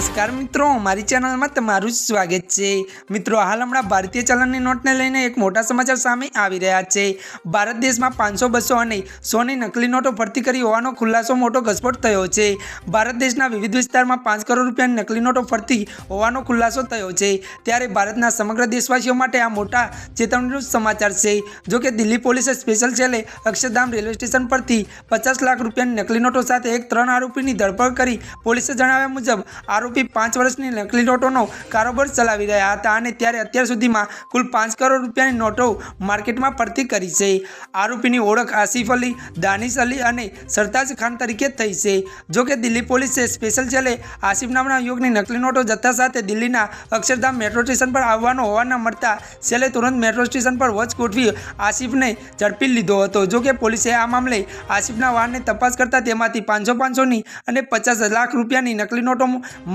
નમસ્કાર મિત્રો, મારી ચેનલમાં તમારું સ્વાગત છે. મિત્રો, હાલ હમણાં ભારતીય ચલણની નોટને લઈને એક મોટા સમાચાર સામે આવી રહ્યા છે. ભારત દેશમાં પાંચસો, બસો અને સોની નકલી નોટો ભરતી કરી હોવાનો ખુલાસો મોટો ઘસપોટ થયો છે. ભારત દેશના વિવિધ વિસ્તારમાં પાંચ કરોડ રૂપિયાની નકલી નોટો ફરતી હોવાનો ખુલાસો થયો છે. ત્યારે ભારતના સમગ્ર દેશવાસીઓ માટે આ મોટા ચેતવણીનું સમાચાર છે. જો કે દિલ્હી પોલીસે સ્પેશિયલ સેલે અક્ષરધામ રેલવે સ્ટેશન પરથી પચાસ લાખ રૂપિયાની નકલી નોટો સાથે એક ત્રણ આરોપીની ધરપકડ કરી પોલીસે જણાવ્યા મુજબ, આરોપી પાંચ વર્ષની નકલી નોટોનો કારોબાર ચલાવી રહ્યા હતા અને ત્યારે અત્યાર સુધીમાં કુલ પાંચ કરોડ રૂપિયાની નોટો માર્કેટમાં પડતી કરી છે. આરોપીની ઓળખ આસિફ અલી, દાનિશ અલી અને સરતાજ ખાન તરીકે થઈ છે. જો કે દિલ્હી પોલીસે સ્પેશિયલ જેલે આસિફ નામના યુવકની નકલી નોટો જથ્થા સાથે દિલ્હીના અક્ષરધામ મેટ્રો સ્ટેશન પર આવવાનો હોવાના મળતા છેલ્લે તુરંત મેટ્રો સ્ટેશન પર વોચ ગોઠવી આસિફને ઝડપી લીધો હતો. જો કે પોલીસે આ મામલે આસિફના વાહનને તપાસ કરતા તેમાંથી પાંચસો પાંચસોની અને પચાસ લાખ રૂપિયાની નકલી નોટો